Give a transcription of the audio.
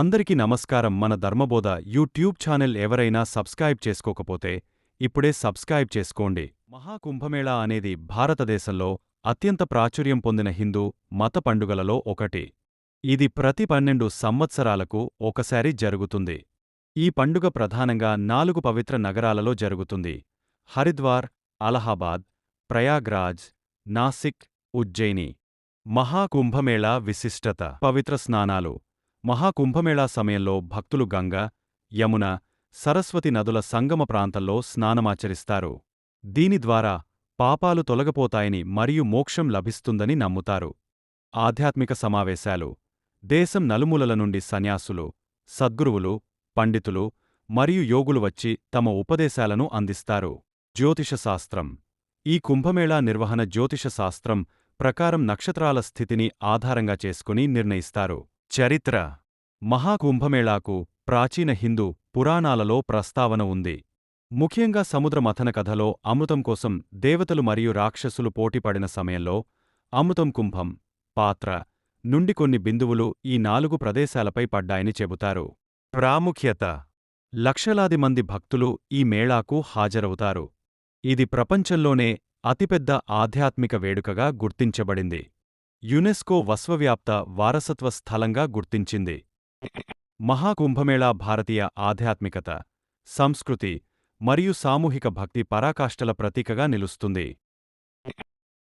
అందరికీ నమస్కారం. మన ధర్మబోధ యూట్యూబ్ ఛానల్ ఎవరైనా సబ్స్క్రైబ్ చేసుకోకపోతే ఇప్పుడే సబ్స్క్రైబ్ చేసుకోండి. మహాకుంభమేళా అనేది భారతదేశంలో అత్యంత ప్రాచుర్యం పొందిన హిందూ మత పండుగలలో ఒకటి. ఇది ప్రతి పన్నెండు సంవత్సరాలకు ఒకసారి జరుగుతుంది. ఈ పండుగ ప్రధానంగా నాలుగు పవిత్ర నగరాలలో జరుగుతుంది. హరిద్వార్ అలహాబాద్ ప్రయాగ్రాజ్ నాసిక్ ఉజ్జయిని. మహాకుంభమేళా విశిష్టత. పవిత్ర స్నానాలు. మహాకుంభమేళా సమయంలో భక్తులు గంగ యమున సరస్వతి నదుల సంగమ ప్రాంతంలో స్నానమాచరిస్తారు. దీని ద్వారా పాపాలు తొలగపోతాయని మరియు మోక్షం లభిస్తుందని నమ్ముతారు. ఆధ్యాత్మిక సమావేశాలు దేశం నలుమూలల నుండి సన్యాసులు సద్గురువులు పండితులు మరియు యోగులు వచ్చి తమ ఉపదేశాలను అందిస్తారు. జ్యోతిషశాస్త్రం ఈ కుంభమేళా నిర్వహణ జ్యోతిషశాస్త్రం ప్రకారం నక్షత్రాల స్థితిని ఆధారంగా చేసుకుని నిర్ణయిస్తారు. చరిత్ర. మహాకుంభమేళాకు ప్రాచీన హిందూ పురాణాలలో ప్రస్తావన ఉంది. ముఖ్యంగా సముద్ర మథన కథలో అమృతం కోసం దేవతలు మరియు రాక్షసులు పోటీపడిన సమయంలో అమృతం కుంభం పాత్ర నుండి కొన్ని బిందువులు ఈ నాలుగు ప్రదేశాలపై పడ్డాయని చెబుతారు. ప్రాముఖ్యత. లక్షలాది మంది భక్తులు ఈ మేళాకు హాజరవుతారు. ఇది ప్రపంచంలోనే అతిపెద్ద ఆధ్యాత్మిక వేడుకగా గుర్తించబడింది. యునెస్కో వస్వవ్యాప్త వారసత్వ స్థలంగా గుర్తించింది. మహాకుంభమేళా భారతీయ ఆధ్యాత్మికత సంస్కృతి మరియు సామూహిక భక్తి పరాకాష్ఠల ప్రతీకగా నిలుస్తుంది.